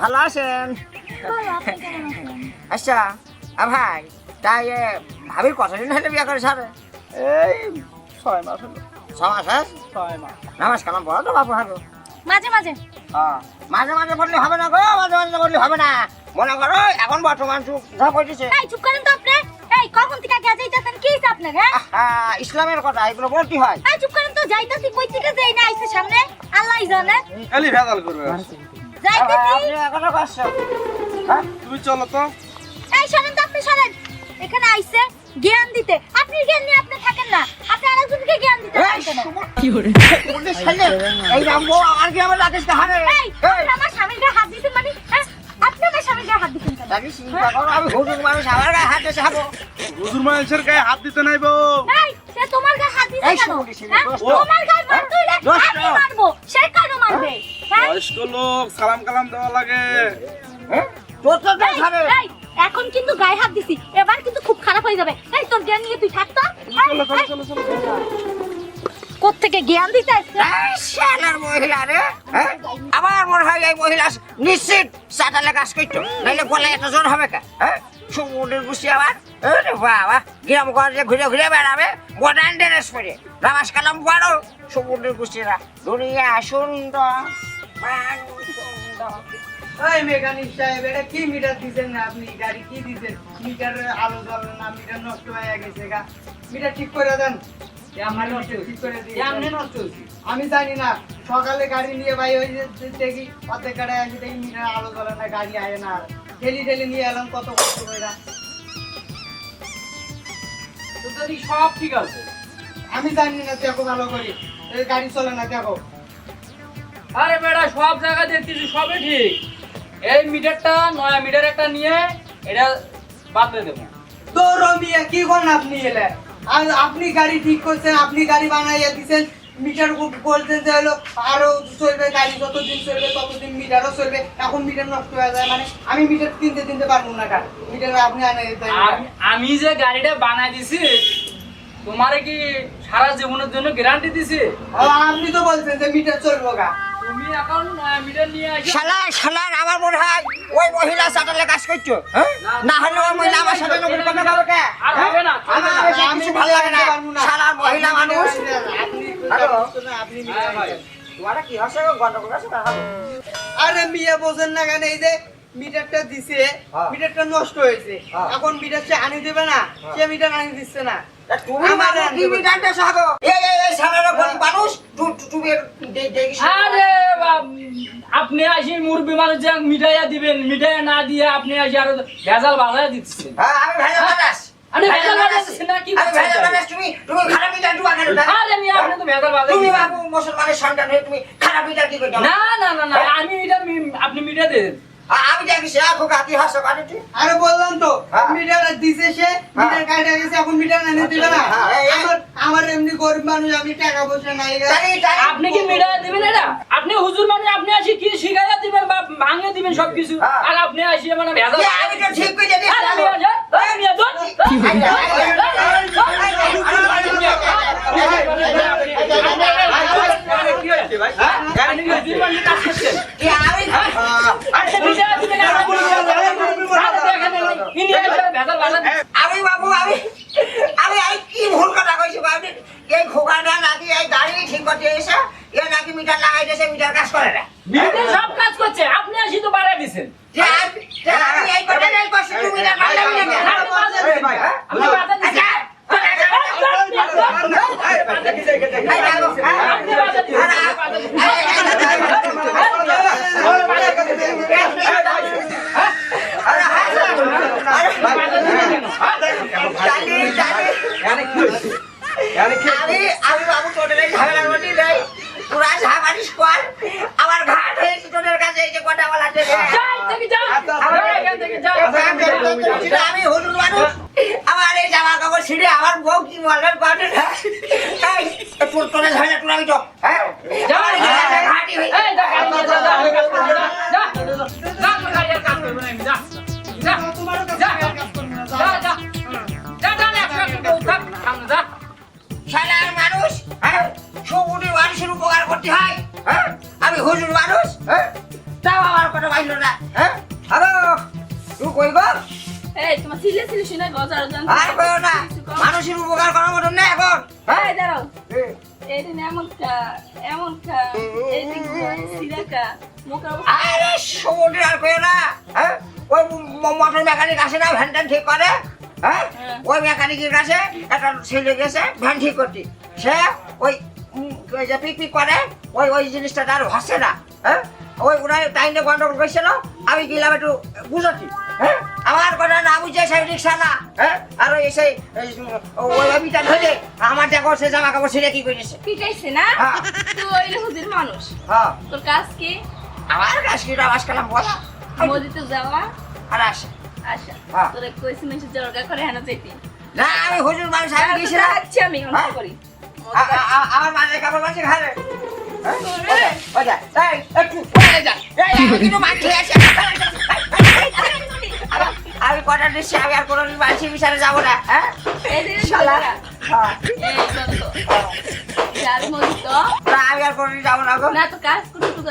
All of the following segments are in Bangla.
ভালো আছেন? আচ্ছা ভাই তাই এ, ভাবির কতদিন হলে বিয়ে করে সারে। এই ছয় মাস হলো। ছ মাস হ্যাঁ? ছয় মাস। নামাজ কালাম পড়া তো বাপু হারো। মাঝে মাঝে। হ্যাঁ, মাঝে মাঝে বললে হবে না গো মাঝে মাঝে বললে হবে না। মনে করো এখন বর্তমান যুগ যা করতেছে এই চুপ করেন তো আপনি। এই কখন থেকে গেছে যাইতেছেন? কি আপনার হ্যাঁ? ইসলামের কথা এগুলো বলতে হয়? এই চুপ করেন তো যাইতেছি কই থেকে যাই না আইছে সামনে? আল্লাহই জানে। খালি ভেজাল করবে। যাইতেছি। আপনি এখনও করছেন হ্যাঁ? তুমি চলো তো। এই শোনেন তো আপনি শোনেন এখানে আইছে জ্ঞান দিতে। আপনি জ্ঞান নিয়ে আপনি থাকেন না। আপনি আরেকজনকে জ্ঞান দিতে এই, পারেন না বলতে ছেলে, এই রামবো আমার রাকেশ কাহারে এই আমার স্বামীর গায়ে হাত মানে হ্যাঁ? আপনি আমার স্বামীর গায়ে হাত দিছেন আমি চিন্তা করো আমি হুজুর মানুষ আমার গায়ে হাত দিয়েছে হাবো। হুজুর মানুষের গায়ে হাত দিতে নাই বউ। এই সে তোমার গায়ে হাত দিছে কেন? শুনুন, শুনুন, হ্যাঁ? দোস্ত। তোমার গায়ে মারতে হইলে আমি মারবো? সে কেন মারবে? হ্যাঁ? বয়স্ক লোক সালাম কালাম দেওয়া লাগে। হ্যাঁ? তোর তো এই, দেখাবে এই, এখন কিন্তু গায়ে হাত দিছি। এবার কিন্তু খারাপ হয়ে যাবে। এই তোর জ্ঞান নিয়ে তুই থাকতো জ্ঞান দিতে শালার মহিলা রে হ্যাঁ? আমার মনে হয় এই মহিলা নিশ্চিত চাটালে কাজ করতো। নাইলে গলায় এত জন হবে কা হ্যাঁ? সমুদ্রের গুছি আবার আরে বাবা গ্রাম গঞ্জে ঘুরে ঘুরে বেড়াবে মডার্ন ড্রেস পরে। নামাজ কালাম পড়ো সমুদ্রের গুছিরা দুনিয়া সুন্দর সুন্দর। ওই মেকানিক সাহেব? এটা কি মিটার দিছেন না আপনি? গাড়ি কি দিছেন মিটার আলো জ্বলে না মিটার নষ্ট হয়ে গেছে গা। মিটার ঠিক করে দেন? আমি জানি না সকালে গাড়ি নিয়ে ভাই ওই দেখি অর্ধেক গাড়ি আসি দেখি মিটার আলো জ্বলে না গাড়ি আয় না। ঠেলি ঠেলি নিয়ে এলাম কত কষ্ট করে। সব ঠিক আছে? আমি জানি না দেখো ভালো করি। গাড়ি চলে না দেখো। আরে বেড়া সব জায়গা দেখতেছি সবই ঠিক। এই মিটারটা নয়া মিটার একটা নিয়ে এটা বাদলে দেবো। তো রমিয়া কি করেন আপনি এলে? আর আপনি গাড়ি ঠিক করছেন আপনি গাড়ি বানাইয়া দিচ্ছেন মিটার বলছেন যে হলো আরও চলবে গাড়ি যতদিন চলবে ততদিন মিটারও চলবে। এখন মিটার নষ্ট হয়ে যায় মানে আমি মিটার কিনতে কিনতে পারব না কার মিটার আপনি আনে আমি যে গাড়িটা বানাই দিছি তোমারে কি সারা জীবনের জন্য গ্যারান্টি দিছি? আপনি তো বলছেন যে মিটার চলবো গা। শালা শালা আমার মনে হয় ওই মহিলা চাটালে কাজ করতো হ্যাঁ? না হলে ওই মহিলা আমার সাথে নকল কথা বলবে কে? আর হবে না? আমার চলবে না। বেশি কিছু ভালো লাগে না শালা মহিলা মানুষ হ্যালো? আপনি হ্যাঁ? আরে মিয়া বোঝেন না কেন এই যে মিটারটা দিছে হ্যাঁ। মিটারটা নষ্ট হয়েছে হ্যাঁ। এখন মিটার সে আনি দেবে না সে মিটার আনি দিচ্ছে না আপনি আসি মুরবি মানুষ যে মিঠাইয়া দিবেন। মিঠাইয়া না দিয়ে আপনি আসি আরও ভেজাল বাজায় দিচ্ছেন। হ্যাঁ, আমি ভেজা বাতাস। আরে ভেজাল বাজাচ্ছেন না, কি আমি করছেন? ভেজা তুমি তুমি খারাপ মিটার দিবা কেন আরে মিয়া আপনি তো ভেজাল তুমি বাবু মুসলমানের সন্তান হয়ে তুমি খারাপ মিটার কি করে না না না না আমি এটা আপনি মিঠা দেন। আমি দেখি সে কাকি হাসো কাটি আরে বললাম তো হ্যাঁ। মিটার দিছে সে মিটার কাটা গেছে এখন মিটার এনে দিবে না হ্যাঁ, আমার এমনি গরিব মানুষ আমি টাকা পয়সা নাই আপনি কি মিঠা দিবেন এটা আপনি হুজুর মানে আপনি আসি কি শিখাইয়া দিবেন বা ভাঙিয়ে দিবেন সবকিছু হ্যাঁ। আর আপনি আসি মানে ভেজাল আমি তো ঠিক করে আরে মিয়া যা, আরে মিয়া ধর। আপনি কি হুজুর মানে কাজ করছেন? এ, আমি আরে মিঠা দিবেন, আরে দেখেন, ইন্ডিয়া এসে ভেজাল বাজার আমি বাবু আমি আমি এই কি ভুল কথা কইছি বাবু এই খোকাটা নাকি এই গাড়ি ঠিক করতে এসে এ নাকি মিটার লাগাই দিয়েছে মিটার কাজ করে না মিঠে সব কাজ করছে আপনি আসি তো বাড়াই দিছেন যে আমি যে আমি এই কথা এই কষ্ট তুমি মিটার লাগাই দিলে আপনি বাজার দিছেন। আপনি বাজার দিছেন। আপনি বাজার দিছেন। আমি আমি বাবু তোদের এই ঝামেলার মধ্যে নেই পুরা ঝামারিস কর আমার ঘাট হয়েছে তোদের কাছে এই যে কথা বলা থেকে যা, এখান থেকে যা। যা, এখান থেকে যা। আমি মানুষ আমার এই জামা কাপড় ছিঁড়ে আমার বউ কি বলেন করে না তোর তোরে সবুটি মানুষের উপকার করতে হ্যাঁ আমি হুজুর মানুষ হ্যাঁ? তাও আমার কথা পাইল না। হ্যাঁ? হ্যালো তুই কই গো? এই তোমার শুনে গজার জান আর কইও না। মানুষের উপকার করার মতন না এখন। হ্যাঁ? এই দাঁড়াও। এই। দিন এমন কা এমন কা এই দিন সিরা কা আরে আর কইও না। হ্যাঁ? ওই মোটর মেকানিক আসে না ভ্যান ট্যান ঠিক করে। হ্যাঁ? হ্যাঁ। ওই মেকানিকের কাছে একটা ছেলে গেছে ভ্যান ঠিক করতে। সে ওই যে পিক পিক করে ওই ওই জিনিসটা তার ভাসে না। হ্যাঁ? ওই ওনার টাইমে গন্ডগোল করছিল আমি গেলাম একটু বুঝতি হ্যাঁ? আমার কথা না বুঝে সেই রিক্সা না হ্যাঁ? আর ওই সেই ওই অভিটা ধরে আমার দেখো সে জামা কাপড় ছিঁড়ে কি করেছে? পিটাইছে না? হ্যাঁ। তুই ওই মানুষ। হ্যাঁ। তোর কাজ কি? আমার কাছে কি? আওয়াজ কালাম বলা। মসজিদে যাওয়া আর আসে। হ্যাঁ। কইছি মেসে জরগা করে হেনা যেতি না আমি হুজুর মানুষ আমি গেছিলাম। করি। আমার মাঝে কাপড় মাঝে ঘরে তোরে আমি কটা দিচ্ছি আমি আর কোনো মাঝে বিচারে যাব না হ্যাঁ। হ্যাঁ। আমি আর কোনো যাব না গো। না তো কাজ করতে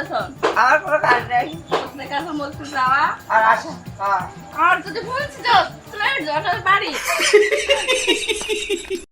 আমার কোনো কাজ নেই। তোর কাজ যাওয়া। আর আসে। হ্যাঁ। আর যদি বলছি তো তোমার বাড়ি।